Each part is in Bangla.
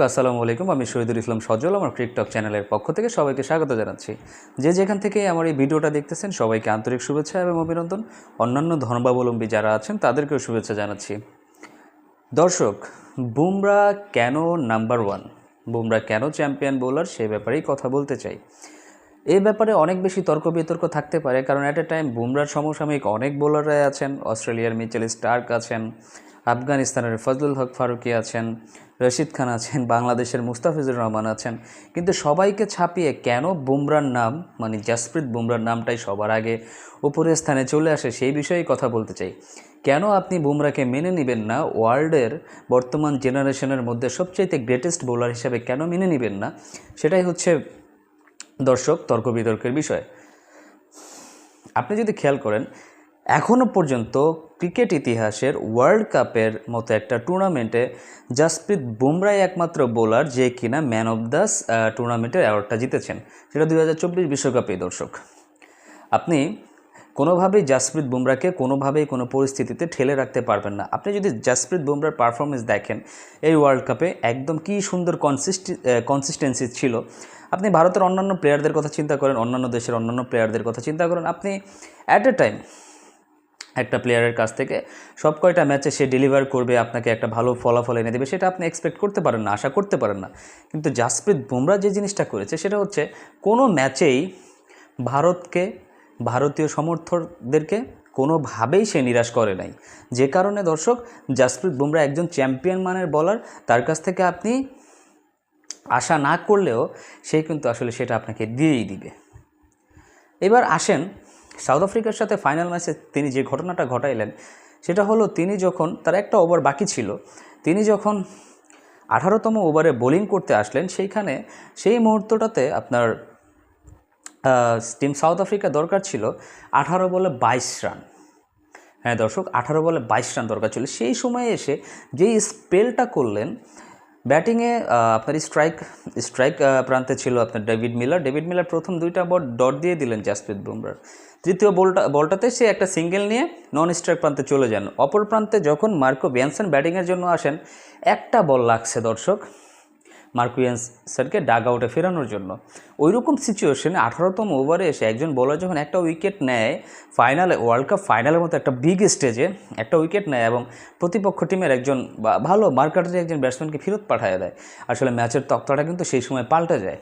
আসসালামু আলাইকুম। আমি শহীদুল ইসলাম সজল আমার টিকটক চ্যানেলের পক্ষ থেকে সবাইকে স্বাগত জানাচ্ছি। যে যেখান থেকে আমার এই ভিডিওটা দেখতেছেন, সবাইকে আন্তরিক শুভেচ্ছা এবং অভিনন্দন। অন্যান্য ধর্মাবলম্বী যারা আছেন, তাদেরকেও শুভেচ্ছা জানাচ্ছি। দর্শক, বুমরা কেন নাম্বার ওয়ান? বুমরা কেন চ্যাম্পিয়ন বোলার? সে ব্যাপারেই কথা বলতে চাই। এ ব্যাপারে অনেক বেশি তর্ক বিতর্ক থাকতে পারে, কারণ অ্যাট এ টাইম বুমরার সমসাময়িক অনেক বোলাররাই আছেন। অস্ট্রেলিয়ার মিচেল স্টার্ক আছেন আফগানিস্তানের ফজলুল হক ফারুকি আছেন, রশিদ খান আছেন, বাংলাদেশের মুস্তাফিজুর রহমান আছেন। কিন্তু সবাইকে ছাপিয়ে কেন বুমরার নাম মানে জাসপ্রীত বুমরার নামটাই সবার আগে উপরের স্থানে চলে আসে, সেই বিষয়েই কথা বলতে চাই। কেন আপনি বুমরাকে মেনে নেবেন না? ওয়ার্ল্ডের বর্তমান জেনারেশনের মধ্যে সবচাইতে গ্রেটেস্ট বোলার হিসেবে কেন মেনে নেবেন না? সেটাই হচ্ছে দর্শক তর্ক বিতর্কের বিষয়। আপনি যদি খেয়াল করেন এখনও পর্যন্ত ক্রিকেট ইতিহাসের ওয়ার্ল্ড কাপের মতো একটা টুর্নামেন্টে জাসপ্রীত বুমরাই একমাত্র বোলার যে কিনা ম্যান অফ দ্য টুর্নামেন্টের অ্যাওয়ার্ডটা জিতেছেন। সেটা দুই হাজার চব্বিশ বিশ্বকাপে দর্শক। আপনি কোনোভাবেই জাসপ্রীত বুমরাকে কোনোভাবেই কোনো পরিস্থিতিতে ঠেলে রাখতে পারবেন না। আপনি যদি জাসপ্রীত বুমরার পারফরমেন্স দেখেন, এই ওয়ার্ল্ড কাপে একদম কি সুন্দর কনসিস্টি কনসিস্টেন্সি ছিল। আপনি ভারতের অন্যান্য প্লেয়ারদের কথা চিন্তা করেন, অন্যান্য দেশের অন্যান্য প্লেয়ারদের কথা চিন্তা করেন। আপনি অ্যাট এ টাইম একটা প্লেয়ারের কাছ থেকে সব কয়টা ম্যাচে সে ডেলিভার করবে, আপনাকে একটা ভালো ফলাফল এনে দেবে, সেটা আপনি এক্সপেক্ট করতে পারেন না, আশা করতে পারেন না। কিন্তু জাসপ্রীত বুমরা যে জিনিসটা করেছে, সেটা হচ্ছে কোনো ম্যাচেই ভারতকে, ভারতীয় সমর্থকদেরকে কোনোভাবেই সে নিরাশ করে নাই। যে কারণে দর্শক, জাসপ্রীত বুমরা একজন চ্যাম্পিয়ন মানের বলার তার কাছ থেকে আপনি আশা না করলেও সে কিন্তু আসলে সেটা আপনাকে দিয়েই দিবে। এবার আসেন সাউথ আফ্রিকার সাথে ফাইনাল ম্যাচে তিনি যে ঘটনাটা ঘটাইলেন, সেটা হলো তিনি যখন, তার একটা ওভার বাকি ছিল, তিনি যখন আঠারোতম ওভারে বোলিং করতে আসলেন, সেইখানে সেই মুহূর্তটাতে আপনার টিম সাউথ আফ্রিকা দরকার ছিল আঠারো বলে বাইশ রান। হ্যাঁ দর্শক, আঠারো বলে বাইশ রান দরকার ছিল। সেই সময়ে এসে যেই স্পেলটা করলেন ব্যাটিংয়ে আপনার স্ট্রাইক স্ট্রাইক প্রান্তে ছিল আপনার ডেভিড মিলার। ডেভিড মিলার প্রথম দুইটা বল ডট দিয়ে দিলেন জাসপ্রীত বুমরার তৃতীয় বলটা বলটাতে সে একটা সিঙ্গেল নিয়ে নন স্ট্রাইক প্রান্তে চলে যান। অপর প্রান্তে যখন মার্কো ব্যানসন ব্যাটিংয়ের জন্য আসেন, একটা বল লাগছে দর্শক। মার্কো বিয়ানসনকে ডাগ আউটে ফেরানোর জন্য। ওই রকম সিচুয়েশনে আঠারোতম ওভারে এসে একজন বোলার যখন একটা উইকেট নেয় ফাইনালে ওয়ার্ল্ড কাপ ফাইনালের মতো একটা বিগ স্টেজে একটা উইকেট নেয় এবং প্রতিপক্ষ টিমের একজন ভালো মার্কাটারি একজন ব্যাটসম্যানকে ফেরত পাঠিয়ে দেয়। আসলে ম্যাচের তক্তাটা কিন্তু সেই সময় পাল্টে যায়।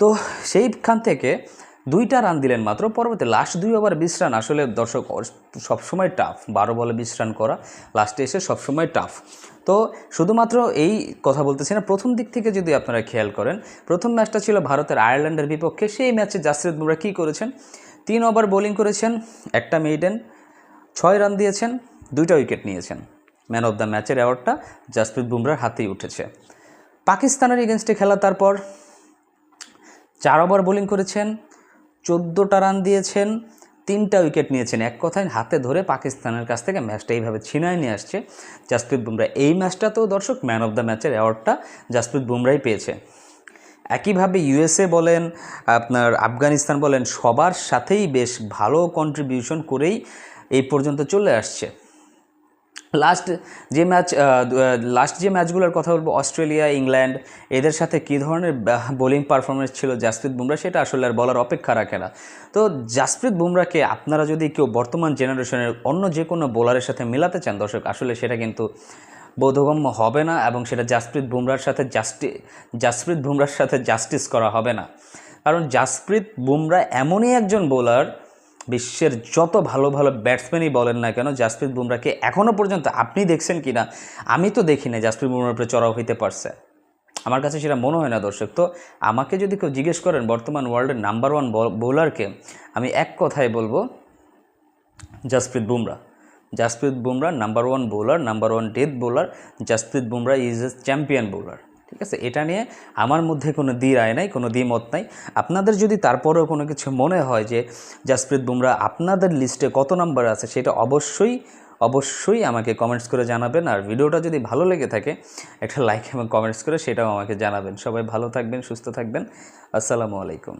তো সেইখান থেকে দুইটা রান দিলেন মাত্র, পরবর্তী লাস্ট দুই ওভার বিশ রান আসলে দর্শক, সবসময় টাফ বারো বলে বিশ রান করা লাস্টে এসে সবসময় টাফ তো শুধুমাত্র এই কথা বলতেছি না, প্রথম দিক থেকে যদি আপনারা খেয়াল করেন, প্রথম ম্যাচটা ছিল ভারতের আয়ারল্যান্ডের বিপক্ষে। সেই ম্যাচে জাসপ্রীত বুমরা কী করেছেন? তিন ওভার বোলিং করেছেন, একটা মেইডেন, ছয় রান দিয়েছেন, দুইটা উইকেট নিয়েছেন। ম্যান অফ দ্য ম্যাচের অ্যাওয়ার্ডটা জাসপ্রীত বুমরার হাতেই উঠেছে। পাকিস্তানের এগেনস্টে খেলা তারপর চার ওভার বোলিং করেছেন, চোদ্দোটা রান দিয়েছেন তিনটা উইকেট নিয়েছেন। এক কথায় হাতে ধরে পাকিস্তানের কাছ থেকে ম্যাচটা এইভাবে ছিনায় নিয়ে আসছে জাসপ্রীত বুমরা। এই ম্যাচটাতেও দর্শক ম্যান অফ দ্য ম্যাচের অ্যাওয়ার্ডটা জাসপ্রীত বুমরাই পেয়েছে। একইভাবে ইউএসএ বলেন, আপনার আফগানিস্তান বলেন, সবার সাথেই বেশ ভালো কন্ট্রিবিউশন করেই এই পর্যন্ত চলে আসছে। লাস্ট যে ম্যাচ লাস্ট যে ম্যাচগুলোর কথা বলব, অস্ট্রেলিয়া, ইংল্যান্ড, এদের সাথে কী ধরনের বোলিং পারফরমেন্স ছিল জাসপ্রীত বুমরা, সেটা আসলে আর বলার অপেক্ষা রাখে না। তো জাসপ্রীত বুমরাকে আপনারা যদি কেউ বর্তমান জেনারেশনের অন্য যে কোনো বোলারের সাথে মেলাতে চান, দর্শক, আসলে সেটা কিন্তু বোধগম্য হবে না এবং সেটা জাসপ্রীত বুমরার সাথে জাস্টি জাসপ্রীত বুমরার সাথে জাস্টিস করা হবে না। কারণ জাসপ্রীত বুমরা এমনই একজন বোলার বিশ্বের যত ভালো ভালো ব্যাটসম্যানই বলেন না কেন, জাসপ্রীত বুমরাকে এখনও পর্যন্ত আপনি দেখছেন কি না আমি তো দেখি না জাসপ্রীত বুমরার উপরে চড়াও হইতে পারছে। আমার কাছে সেটা মনে হয় না দর্শক। তো আমাকে যদি কেউ জিজ্ঞেস করেন বর্তমান ওয়ার্ল্ডের নাম্বার ওয়ান বোলারকে আমি এক কথায় বলব, Jasprit Bumrah Jasprit Bumrah number one bowler number one death bowler Jasprit Bumrah is a champion bowler ঠিক আছে? এটা নিয়ে আমার মধ্যে কোনো দ্বি রায় নাই, কোনো দ্বিমত নাই। আপনাদের যদি তারপরেও কোনো কিছু মনে হয় যে, জাসপ্রীত বুমরা, আপনাদের লিস্টে কত নাম্বার আছে? সেটা অবশ্যই অবশ্যই আমাকে কমেন্টস করে জানাবেন। আর ভিডিওটা যদি ভালো লেগে থাকে, একটা লাইক এবং কমেন্টস করে সেটাও আমাকে জানাবেন। সবাই ভালো থাকবেন, সুস্থ থাকবেন। আসসালামু আলাইকুম।